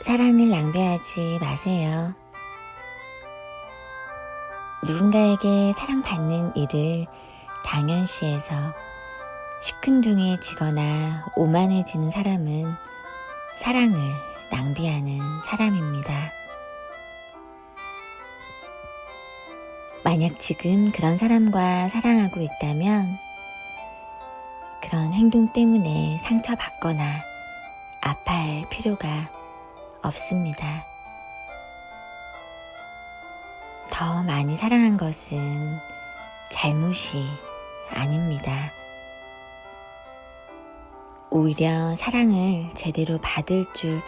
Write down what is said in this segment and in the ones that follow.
사랑을 낭비하지 마세요. 누군가에게 사랑받는 일을 당연시해서 시큰둥해지거나 오만해지는 사람은 사랑을 낭비하는 사람입니다. 만약 지금 그런 사람과 사랑하고 있다면 그런 행동 때문에 상처받거나 아파할 필요가 없습니다. 더 많이 사랑한 것은 잘못이 아닙니다. 오히려 사랑을 제대로 받을 줄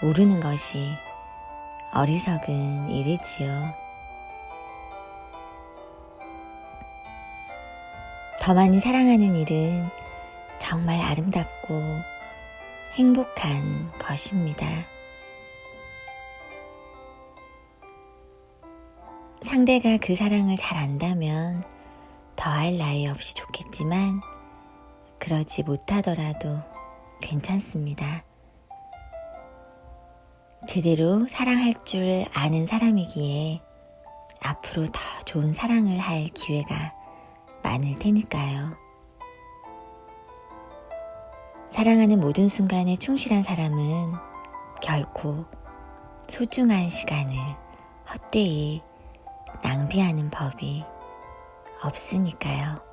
모르는 것이 어리석은 일이지요. 더 많이 사랑하는 일은 정말 아름답고 행복한 것입니다. 상대가 그 사랑을 잘 안다면 더할 나위 없이 좋겠지만 그러지 못하더라도 괜찮습니다. 제대로 사랑할 줄 아는 사람이기에 앞으로 더 좋은 사랑을 할 기회가 많을 테니까요. 사랑하는 모든 순간에 충실한 사람은 결코 소중한 시간을 헛되이 낭비하는 법이 없으니까요.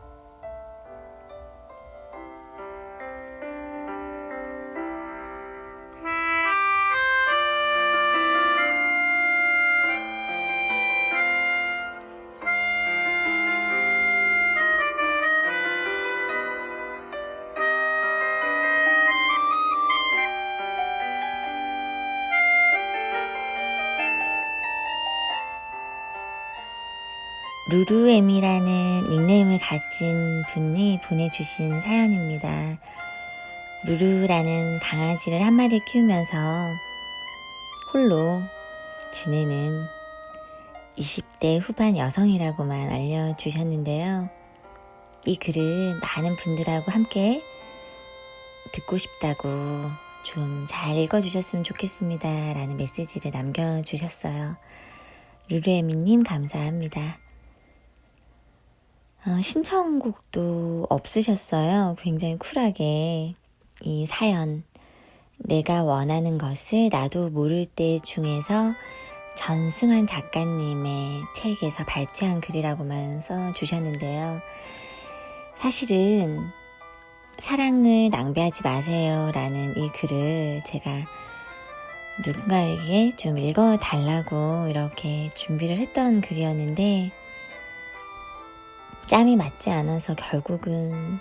루루엠이라는 닉네임을 가진 분이 보내주신 사연입니다. 루루라는 강아지를 한 마리 키우면서 홀로 지내는 20대 후반 여성이라고만 알려주셨는데요. 이 글을 많은 분들하고 함께 듣고 싶다고 좀 잘 읽어주셨으면 좋겠습니다. 라는 메시지를 남겨주셨어요. 루루에미님 감사합니다. 어, 신청곡도 없으셨어요. 굉장히 쿨하게 이 사연 내가 원하는 것을 나도 모를 때 중에서 전승환 작가님의 책에서 발췌한 글이라고만 써 주셨는데요. 사실은 사랑을 낭비하지 마세요 라는 이 글을 제가 누군가에게 좀 읽어 달라고 이렇게 준비를 했던 글이었는데 짬이 맞지 않아서 결국은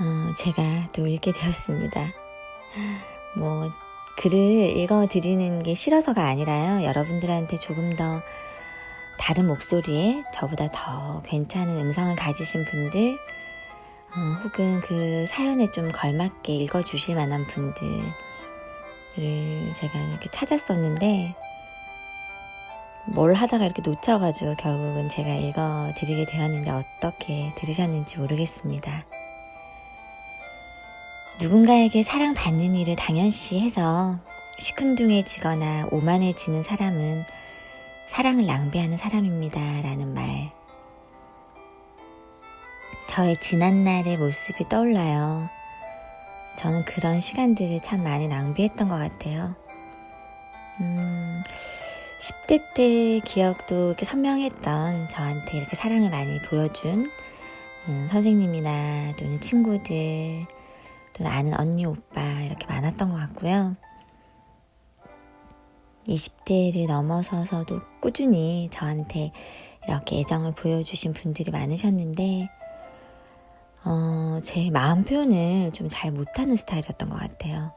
어, 제가 또 읽게 되었습니다. 뭐 글을 읽어드리는 게 싫어서가 아니라요. 여러분들한테 조금 더 다른 목소리에 저보다 더 괜찮은 음성을 가지신 분들 어, 혹은 그 사연에 좀 걸맞게 읽어주실 만한 분들을 제가 이렇게 찾았었는데 뭘 하다가 이렇게 놓쳐가지고 결국은 제가 읽어드리게 되었는데 어떻게 들으셨는지 모르겠습니다. 누군가에게 사랑받는 일을 당연시 해서 시큰둥해지거나 오만해지는 사람은 사랑을 낭비하는 사람입니다. 라는 말. 저의 지난날의 모습이 떠올라요. 저는 그런 시간들을 참 많이 낭비했던 것 같아요. 음, 10대 때 기억도 이렇게 선명했던 저한테 이렇게 사랑을 많이 보여준 음, 선생님이나 또는 친구들 또는 아는 언니 오빠 이렇게 많았던 것 같고요. 20대를 넘어서서도 꾸준히 저한테 이렇게 애정을 보여주신 분들이 많으셨는데 어, 제 마음 표현을 좀 잘 못하는 스타일이었던 것 같아요.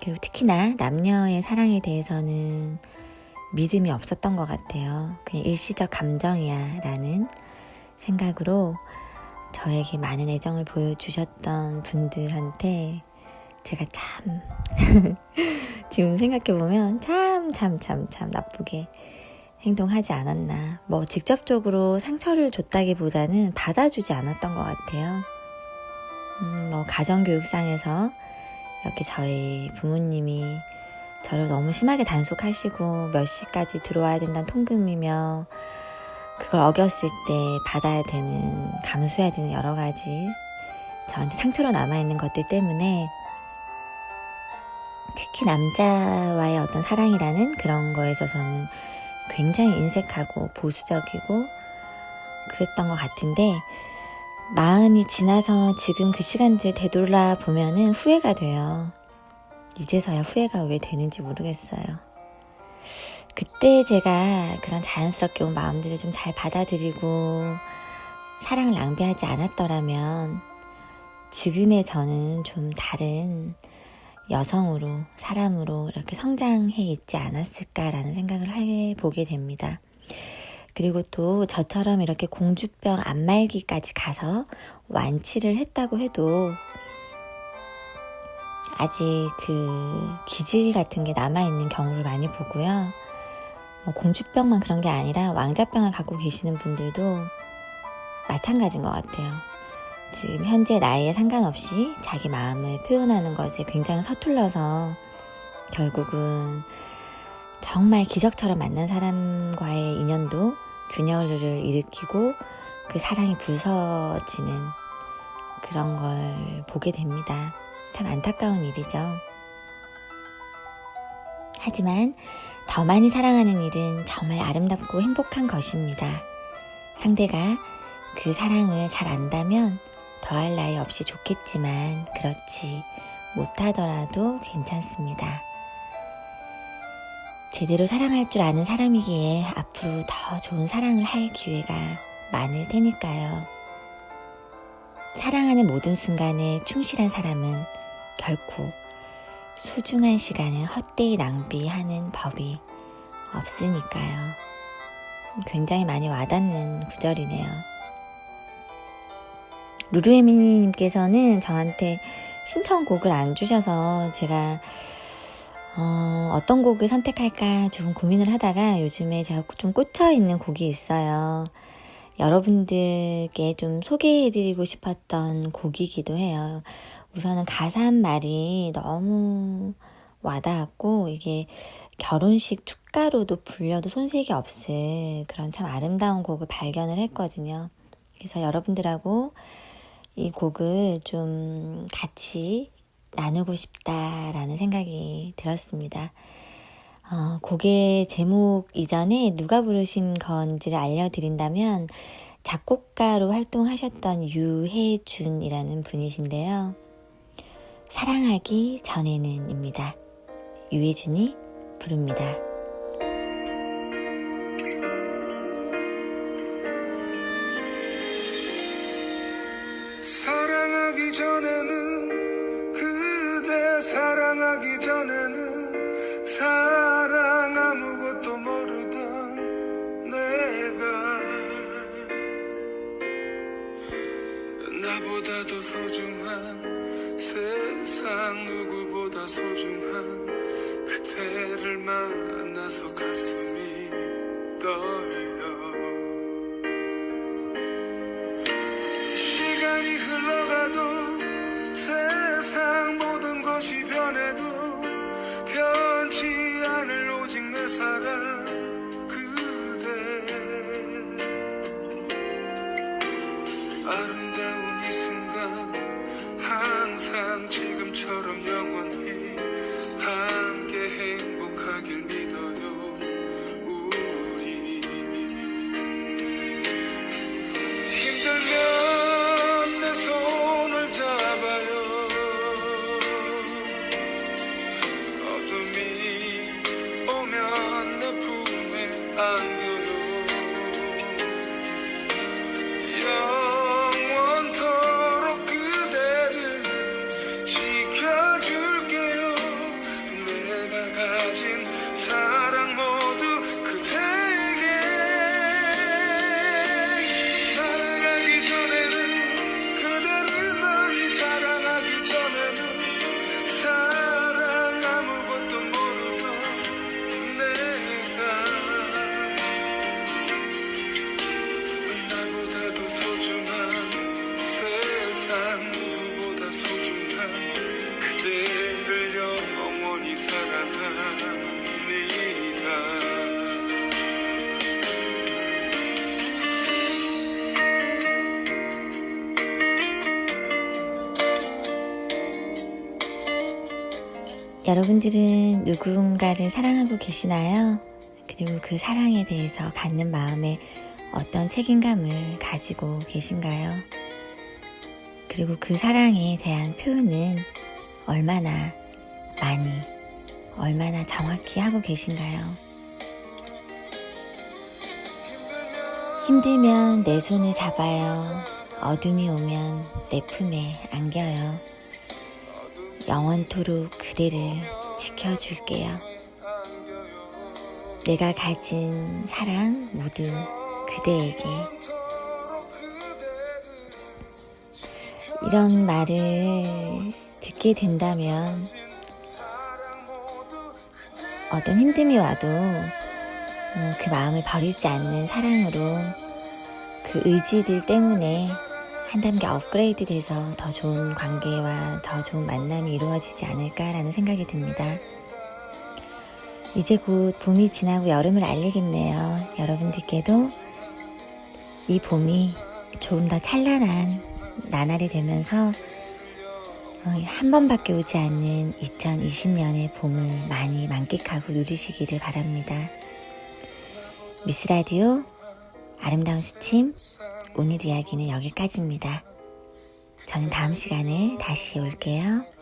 그리고 특히나 남녀의 사랑에 대해서는 믿음이 없었던 것 같아요. 그냥 일시적 감정이야 라는 생각으로 저에게 많은 애정을 보여주셨던 분들한테 제가 참 지금 생각해보면 참 참 참 참 나쁘게 행동하지 않았나. 뭐 직접적으로 상처를 줬다기보다는 받아주지 않았던 것 같아요. 음, 뭐 가정교육상에서 이렇게 저희 부모님이 저를 너무 심하게 단속하시고 몇 시까지 들어와야 된다는 통금이며 그걸 어겼을 때 받아야 되는 감수해야 되는 여러 가지 저한테 상처로 남아있는 것들 때문에 특히 남자와의 어떤 사랑이라는 그런 거에 있어서는 굉장히 인색하고 보수적이고 그랬던 것 같은데 마흔이 지나서 지금 그 시간들을 되돌아 보면은 후회가 돼요. 이제서야 후회가 왜 되는지 모르겠어요. 그때 제가 그런 자연스럽게 온 마음들을 좀 잘 받아들이고 사랑을 낭비하지 않았더라면 지금의 저는 좀 다른 여성으로, 사람으로 이렇게 성장해 있지 않았을까라는 생각을 해보게 됩니다. 그리고 또 저처럼 이렇게 공주병 안 말기까지 가서 완치를 했다고 해도 아직 그 기질 같은 게 남아있는 경우를 많이 보고요. 뭐 공주병만 그런 게 아니라 왕자병을 갖고 계시는 분들도 마찬가지인 것 같아요. 지금 현재 나이에 상관없이 자기 마음을 표현하는 것에 굉장히 서툴러서 결국은 정말 기적처럼 만난 사람과의 인연도 균열을 일으키고 그 사랑이 부서지는 그런 걸 보게 됩니다. 참 안타까운 일이죠. 하지만 더 많이 사랑하는 일은 정말 아름답고 행복한 것입니다. 상대가 그 사랑을 잘 안다면 더할 나위 없이 좋겠지만 그렇지 못하더라도 괜찮습니다. 제대로 사랑할 줄 아는 사람이기에 앞으로 더 좋은 사랑을 할 기회가 많을 테니까요. 사랑하는 모든 순간에 충실한 사람은 결코 소중한 시간을 헛되이 낭비하는 법이 없으니까요. 굉장히 많이 와닿는 구절이네요. 루루에미니님께서는 저한테 신청곡을 안 주셔서 제가 어, 어떤 곡을 선택할까 좀 고민을 하다가 요즘에 제가 좀 꽂혀 있는 곡이 있어요. 여러분들께 좀 소개해드리고 싶었던 곡이기도 해요. 우선은 가사 한 말이 너무 와닿았고, 이게 결혼식 축가로도 불려도 손색이 없을 그런 참 아름다운 곡을 발견을 했거든요. 그래서 여러분들하고 이 곡을 좀 같이 나누고 싶다라는 생각이 들었습니다. 어, 곡의 제목 이전에 누가 부르신 건지를 알려드린다면 작곡가로 활동하셨던 유혜준이라는 분이신데요. 사랑하기 전에는입니다. 유혜준이 부릅니다. 사랑하기 전에는 그대 사랑하기 전에는 사랑 아무것도 모르던 내가 나보다도 소중한 세상 누구보다 소중한 그대를 만나서 가슴이 떨려. 시간이 흘러가도 여러분들은 누군가를 사랑하고 계시나요? 그리고 그 사랑에 대해서 갖는 마음에 어떤 책임감을 가지고 계신가요? 그리고 그 사랑에 대한 표현은 얼마나 많이, 얼마나 정확히 하고 계신가요? 힘들면 내 손을 잡아요. 어둠이 오면 내 품에 안겨요. 영원토록 그대를 지켜줄게요. 내가 가진 사랑 모두 그대에게. 이런 말을 듣게 된다면 어떤 힘듦이 와도 어, 그 마음을 버리지 않는 사랑으로 그 의지들 때문에 한 단계 업그레이드 돼서 더 좋은 관계와 더 좋은 만남이 이루어지지 않을까라는 생각이 듭니다. 이제 곧 봄이 지나고 여름을 알리겠네요. 여러분들께도 이 봄이 조금 더 찬란한 나날이 되면서 어, 한 번밖에 오지 않는 2020년의 봄을 많이 만끽하고 누리시기를 바랍니다. 미스 라디오 아름다운 스침 오늘 이야기는 여기까지입니다. 저는 다음 시간에 다시 올게요.